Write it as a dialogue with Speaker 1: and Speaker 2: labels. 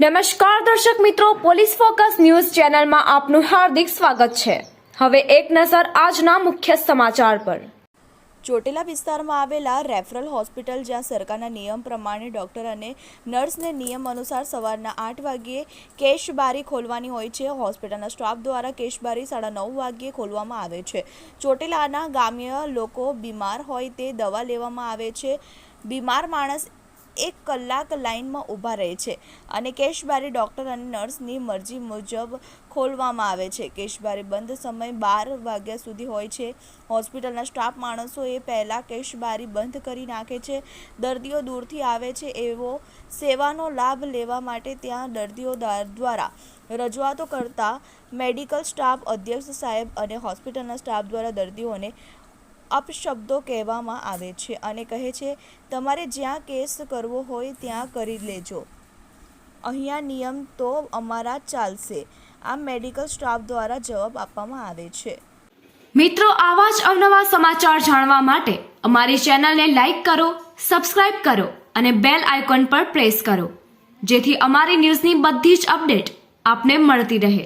Speaker 1: નમસ્કાર દર્શક મિત્રો, પોલીસ ફોકસ ન્યૂઝ ચેનલમાં આપનું હાર્દિક સ્વાગત છે. હવે એક નજર આજના મુખ્ય સમાચાર પર.
Speaker 2: ચોટીલા વિસ્તારમાં આવેલા રેફરલ હોસ્પિટલ, જ્યાં સરકારના નિયમ પ્રમાણે ડૉક્ટર અને નર્સને નિયમ અનુસાર સવારના આઠ વાગ્યે કેશબારી ખોલવાની હોય છે. હોસ્પિટલના સ્ટાફ દ્વારા કેશબારી સાડા નવ વાગ્યે ખોલવામાં આવે છે. ચોટીલાના ગામ્ય લોકો બીમાર હોય તે દવા લેવામાં આવે છે. બીમાર માણસ એક કલાક લાઇનમાં ઊભા રહે છે અને કેશબારી ડૉક્ટર અને નર્સની મરજી મુજબ ખોલવામાં આવે છે. કેશબારી બંધ સમય બાર વાગ્યા સુધી હોય છે. હોસ્પિટલના સ્ટાફ માણસો એ પહેલાં કેશબારી બંધ કરી નાખે છે. દર્દીઓ દૂરથી આવે છે એવો સેવાનો લાભ લેવા માટે ત્યાં દર્દીઓ દ્વારા રજૂઆતો કરતા મેડિકલ સ્ટાફ અધ્યક્ષ સાહેબ અને હોસ્પિટલના સ્ટાફ દ્વારા દર્દીઓને અપશબ્દો કહેવામાં આવે છે અને કહે છે, તમારે જ્યાં કેસ કરવો હોય ત્યાં કરી લેજો. અહીંયા નિયમ તો અમારા ચાલશે. આમ મેડિકલ સ્ટાફ દ્વારા જવાબ આપવામાં આવે છે.
Speaker 1: મિત્રો, આવા જ અવનવા સમાચાર જાણવા માટે અમારી ચેનલને લાઈક કરો, સબસ્ક્રાઇબ કરો અને બેલ આઇકોન પર પ્રેસ કરો, જેથી અમારી ન્યૂઝની બધી જ અપડેટ આપને મળતી રહે.